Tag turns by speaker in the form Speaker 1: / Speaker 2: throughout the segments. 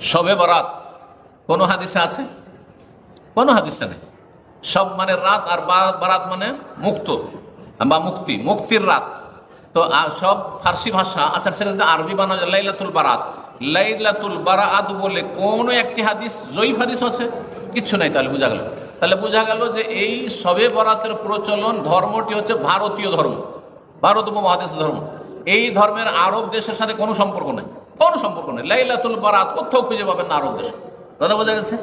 Speaker 1: সবে বরাত। কোনো হাদিসে আছে? কোনো হাদিসে নেই। সব মানে রাত আর বারাত মানে মুক্ত বা মুক্তি, মুক্তির রাত। তো সব ফার্সি ভাষা আচ্ছা সেটা আরবি বানা লাইলাতুল বারাত। লাইলাতুল বারাত বলে কোনো একটি হাদিস, জয়ীফ হাদিস আছে? কিচ্ছু নাই তাহলে, বোঝা গেল। তাহলে বোঝা গেল যে এই সবে বরাতের প্রচলন, ধর্মটি হচ্ছে ভারতীয় ধর্ম। ভারত উপমহাদেশ ধর্ম। এই ধর্মের আরব দেশের সাথে কোনো সম্পর্ক নেই। কোনো সম্পর্ক নেই। লাইলাতুল বারাত, কোথাও খুঁজে পাবেন না আরব দেশে। দাদা বোঝা গেছে?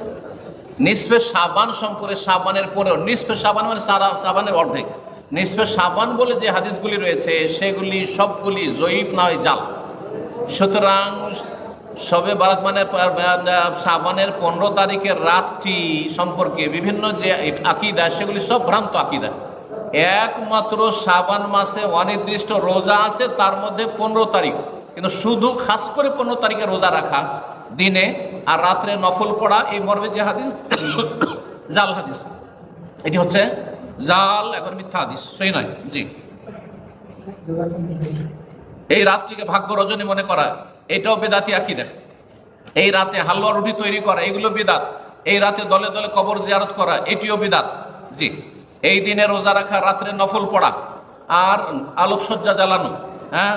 Speaker 1: নিসফে সাবান সম্পর্কে সাবানের পরেও, নিসফে সাবান মানে সারা সাবানের অর্ধেক। নিসফে সাবান বলে যে হাদিসগুলি রয়েছে, সেগুলি সবগুলি জয়ীফ না হয় জাল। সুতরাং সবে বারাত মানে সাবানের পনেরো তারিখের রাতটি সম্পর্কে বিভিন্ন যে আকিদা, সেগুলি সব ভ্রান্ত আকিদা। একমাত্র সাবান মাসে অনির্দিষ্ট রোজা আছে, তার মধ্যে পনেরো তারিখ। কিন্তু শুধু খাস করে পনেরো তারিখে রোজা রাখা, দিনে আর রাত্রে নফল পড়া, এই মর্মে যে হাদিস, জাল হাদিস। এটি হচ্ছে জাল, এখন মিথ্যা হাদিস সেই নয়, জি। এই রাতটিকে ভাগ্য রজনী মনে করা, এটাও বেদাতি আকিদা। এই রাতে হালুয়া রুটি তৈরি করা, এগুলো বিদাত। এই রাতে দলে দলে কবর জিয়ারত করা, এটিও বিদাত, জি। এই দিনে রোজা রাখা, রাত্রে নফল পড়া, আর আলোকসজ্জা জ্বালানো হ্যাঁ?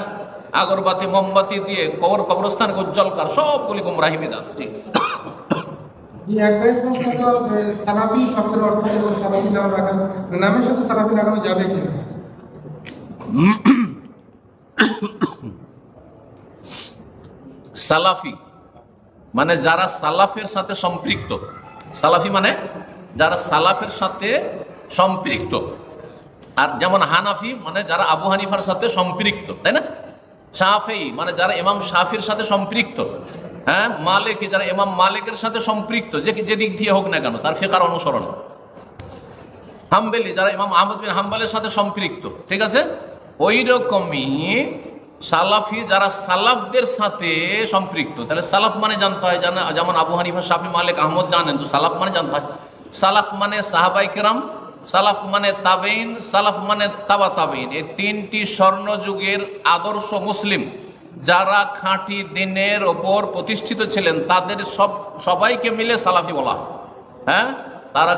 Speaker 1: আগরবাতি মোমবাতি দিয়ে কবর কবরস্থানকে উজ্জ্বল করা সবগুলি গুমরাহি বিদাত জি।
Speaker 2: এই একটাই প্রশ্ন তো যে সালাফি শব্দের অর্থ সালাফি নাম রাখানো নামের সাথে সালাফি লাগানো যাবে কি
Speaker 1: সালাফি মানে যারা সালাফের সাথে সম্পৃক্ত। সালাফি মানে যারা সালাফের সাথে সম্পৃক্ত। আর যেমন হানাফি মানে যারা আবু হানিফার সাথে সম্পৃক্ত তাই না? শাফেই মানে যারা ইমাম শাফির সাথে সম্পৃক্ত হ্যাঁ? মালিকি যারা ইমাম মালিকের সাথে সম্পৃক্ত, যে যে দিক দিয়ে হোক না কেন, তার ফেকার অনুসরণ। হাম্বেলি যারা ইমাম আহমদ বিন হাম্বালের সাথে সম্পৃক্ত, ঠিক আছে? ওই রকমই সালাফি যারা সালাফদের সাথে সম্পৃক্ত, তাহলে সালাফ মানে জানতে হয় যেমন আবু হানিফা, শাফি, মালিক, আহমদ জানেন, তো সালাফ মানে জানতে হয়। সালাফ মানে সাহাবাই কেরাম সালাফ মানে তাবেইন, সালাফ মানে তাবা তাবেইন। এই তিনটি স্বর্ণযুগের আদর্শ মুসলিম যারা খাঁটি দিনের ওপর প্রতিষ্ঠিত ছিলেন, তাদের সব, সবাইকে মিলে সালাফি বলা হয়। তারা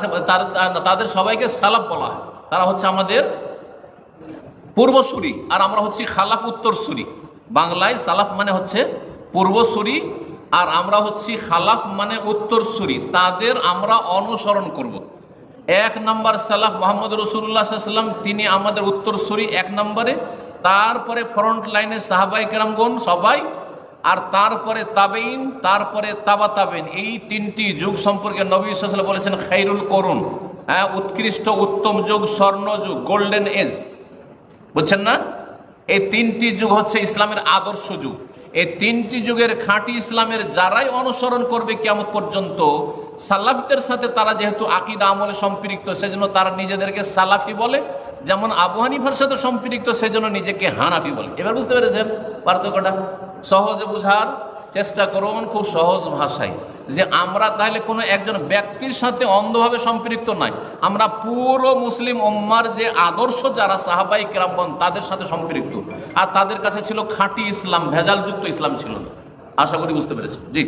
Speaker 1: তাদের সবাইকে সালাফ বলা তারা হচ্ছে আমাদের পূর্বসূরি আর আমরা হচ্ছি খালাফ উত্তরসূরি। বাংলায় সালাফ মানে হচ্ছে পূর্বসূরি আর আমরা হচ্ছি খালাফ মানে উত্তরসূরি। তাদের আমরা অনুসরণ করব। এক নম্বর সালাফ মোহাম্মদ রসুল্লাহ সাল্লাম তিনি আমাদের উত্তরসূরি এক নম্বরে, তারপরে ফ্রন্ট লাইনে সাহাবাই কেরামগণ সবাই, আর তারপরে তাবেইন তারপরে তাবা তাবেইন এই তিনটি যুগ সম্পর্কে নবী সাল্লাম বলেছেন, খাইরুল করুন হ্যাঁ উৎকৃষ্ট উত্তম যুগ, স্বর্ণ যুগ, গোল্ডেন এজ। বুঝছেন না? এই তিনটি যুগ হচ্ছে ইসলামের আদর্শ যুগ। এই তিনটি যুগের খাঁটি ইসলামের যারাই অনুসরণ করবে কেমন পর্যন্ত সালাফদের সাথে তারা যেহেতু আকিদা আমলে সম্পৃক্ত, সেজন্য তারা নিজেদেরকে সালাফি বলে, যেমন আবু হানিফার সাথে সম্পৃক্ত, সেজন্য নিজেকে হানাফি বলে। এবার বুঝতে পেরেছেন পার্থক্যটা? সহজে বুঝার চেষ্টা করুন, খুব সহজ ভাষায়। যে আমরা তাহলে কোনো একজন ব্যক্তির সাথে অন্ধভাবে সম্পৃক্ত নাই আমরা পুরো মুসলিম উম্মার যে আদর্শ যারা সাহাবাই কেরামগণ, তাদের সাথে সম্পৃক্ত। আর তাদের কাছে ছিল খাঁটি ইসলাম, ভেজালযুক্ত ইসলাম ছিল না। আশা করি বুঝতে পেরেছেন। জি।